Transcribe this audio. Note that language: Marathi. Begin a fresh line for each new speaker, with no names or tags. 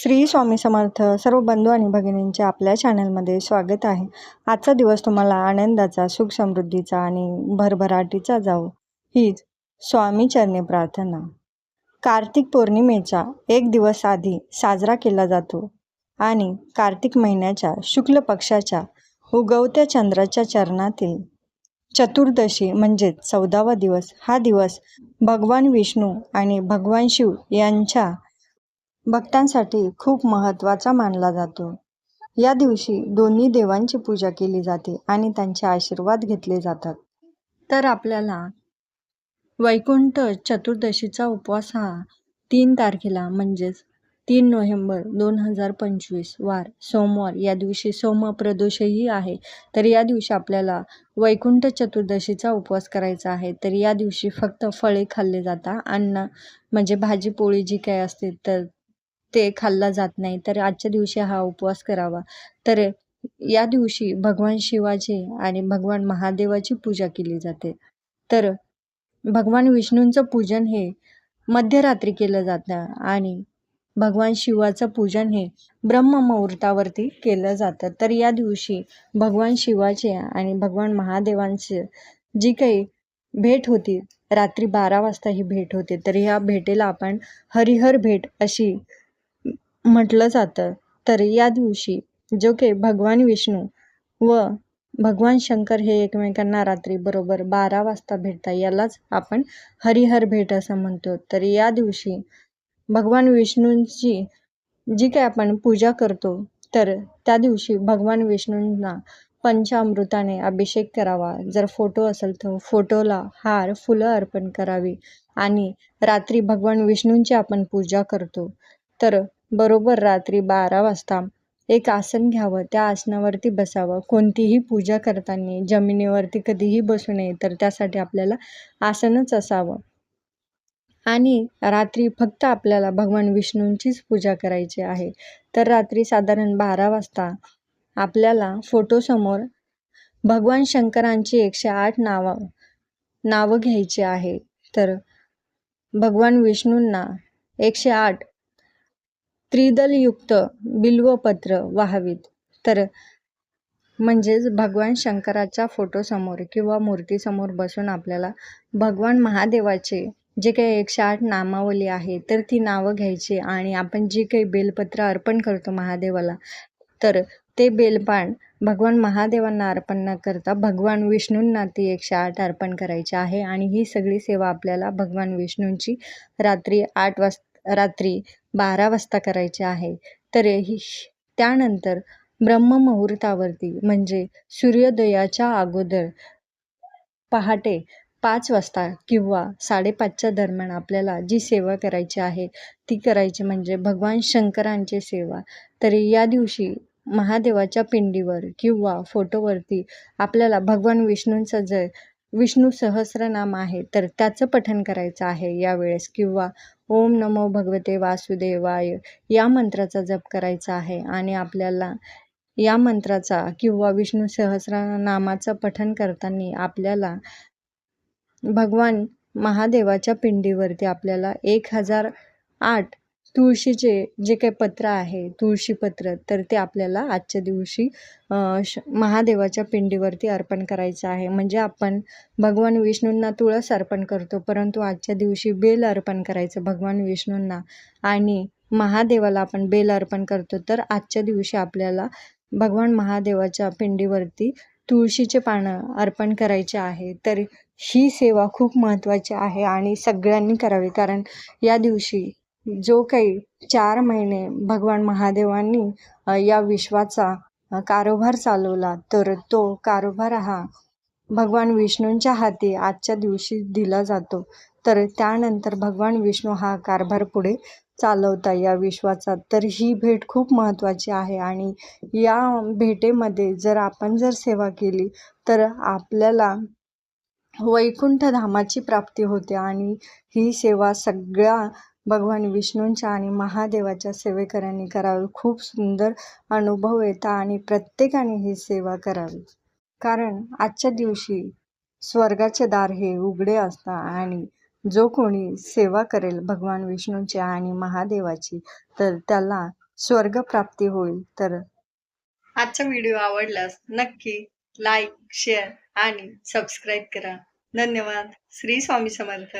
श्री स्वामी समर्थ सर्व बंधू आणि भगिनींचे आपल्या चॅनलमध्ये स्वागत आहे. आजचा दिवस तुम्हाला आनंदाचा सुख समृद्धीचा आणि भरभराटीचा जावो. हीच स्वामी चरणी प्रार्थना. कार्तिक पौर्णिमेचा एक दिवस आधी साजरा केला जातो आणि कार्तिक महिन्याच्या शुक्ल पक्षाच्या उगवत्या चंद्राच्या चरणातील चतुर्दशी म्हणजेच चौदावा दिवस हा दिवस भगवान विष्णू आणि भगवान शिव यांच्या भक्तांसाठी खूप महत्त्वाचा मानला जातो. या दिवशी दोन्ही देवांची पूजा केली जाते आणि त्यांचे आशीर्वाद घेतले जातात. तर आपल्याला वैकुंठ चतुर्दशीचा उपवास हा तीन तारखेला म्हणजेच तीन नोव्हेंबर दोन हजार पंचवीस वार सोमवार या दिवशी सोमप्रदोषही आहे. तर या दिवशी आपल्याला वैकुंठ चतुर्दशीचा उपवास करायचा आहे. तर या दिवशी फक्त फळे खाल्ले जातात. अन्न म्हणजे भाजी पोळी जी काही असते तर ते खाल्ला जात नाही तर आजच्या दिवशी हा उपवास करावा. तर या दिवशी भगवान शिवाची आणि भगवान महादेवाची पूजा केली जाते. तर भगवान विष्णूंचं पूजन हे मध्यरात्री केलं जातं आणि भगवान शिवाचं पूजन हे ब्रह्ममुहूर्तावरती केलं जातं. तर या दिवशी भगवान शिवाचे आणि भगवान महादेवांचे जी काही भेट होती रात्री बारा वाजता ही भेट होते. तर ह्या भेटेला आपण हरिहर भेट अशी म्हटलं जातं. तर या दिवशी जो की भगवान विष्णू व भगवान शंकर हे एकमेकांना रात्री बरोबर बारा वाजता भेटतात यालाच आपण हरिहर भेट असं म्हणतो. तर या दिवशी भगवान विष्णूंची जी काय आपण पूजा करतो तर त्या दिवशी भगवान विष्णूंना पंचामृताने अभिषेक करावा. जर फोटो असेल तर फोटोला हार फुलं अर्पण करावी आणि रात्री भगवान विष्णूंची आपण पूजा करतो. तर बरोबर रात्री बारा वाजता एक आसन घ्यावं त्या आसनावरती बसावं. कोणतीही पूजा करताना जमिनीवरती कधीही बसू नये तर त्यासाठी आपल्याला आसनच असावं. आणि रात्री फक्त आपल्याला भगवान विष्णूंचीच पूजा करायची आहे. तर रात्री साधारण बारा वाजता आपल्याला फोटोसमोर भगवान शंकरांची एकशे आठ नावं नावं घ्यायची आहे. तर भगवान विष्णूंना एकशे आठ त्रिदलयुक्त बिल्वपत्र वाहावीत. तर म्हणजेच भगवान शंकराच्या फोटोसमोर किंवा मूर्तीसमोर बसून आपल्याला भगवान महादेवाचे जे काही एकशे आठ नामावली आहे तर ती नावं घ्यायची आणि आपण जी काही बेलपत्र अर्पण करतो महादेवाला तर ते बेलपान भगवान महादेवांना अर्पण न करता भगवान विष्णूंना ती एकशे आठ अर्पण करायची आहे आणि ही सगळी सेवा आपल्याला भगवान विष्णूंची रात्री आठ वाज रात्री बारा वाजता करायचे आहे. तर ही त्यानंतर ब्रह्ममुहूर्तावरती म्हणजे सूर्योदयाच्या अगोदर पहाटे पाच वाजता किंवा साडेपाचच्या दरम्यान आपल्याला जी सेवा करायची आहे ती करायची म्हणजे भगवान शंकरांची सेवा. तरी या दिवशी महादेवाच्या पिंडीवर किंवा फोटोवरती आपल्याला भगवान विष्णूंचं जर विष्णू सहस्रनाम आहे. तर त्याचं पठण करायचं आहे यावेळेस. किंवा ओम नमो भगवते वासुदेवाय या मंत्राचा जप करायचा आहे. आणि आपल्याला या मंत्राचा किंवा विष्णू सहस्रनामाचं पठण करताना आपल्याला भगवान महादेवाच्या पिंडीवरती आपल्याला एक हजार आठ तुळशीचे जे काही पत्र आहे तुळशीपत्र तर ते आपल्याला आजच्या दिवशी श महादेवाच्या पिंडीवरती अर्पण करायचं आहे. म्हणजे आपण भगवान विष्णूंना तुळस अर्पण करतो परंतु आजच्या दिवशी बेल अर्पण करायचं भगवान विष्णूंना आणि महादेवाला आपण बेल अर्पण करतो तर आजच्या दिवशी आपल्याला भगवान महादेवाच्या पिंडीवरती तुळशीचे पानं अर्पण करायचे आहे. तर ही सेवा खूप महत्त्वाची आहे आणि सगळ्यांनी करावी कारण या दिवशी जो काही चार महिने भगवान महादेवांनी या विश्वाचा कारोभार चालवला तर तो कारोभार हा भगवान विष्णूंच्या हाती आजच्या दिवशी दिला जातो. तर त्यानंतर भगवान विष्णू हा कारभार पुढे चालवता या विश्वाचा. तर ही भेट खूप महत्त्वाची आहे आणि या भेटेमध्ये जर आपण जर सेवा केली तर आपल्याला वैकुंठ धामाची प्राप्ती होते आणि ही सेवा सगळ्या भगवान विष्णूंच्या आणि महादेवाच्या सेवेकऱ्यांनी करावी. खूप सुंदर अनुभव येता आणि प्रत्येकाने ही सेवा करावी. कारण आजच्या दिवशी स्वर्गाचे दार हे उघडे असतात आणि जो कोणी सेवा करेल भगवान विष्णूंची आणि महादेवाची तर त्याला स्वर्ग प्राप्ती होईल. तर आजचा व्हिडिओ आवडल्यास नक्की लाईक शेअर आणि सबस्क्राईब करा. धन्यवाद. श्री स्वामी समर्थ.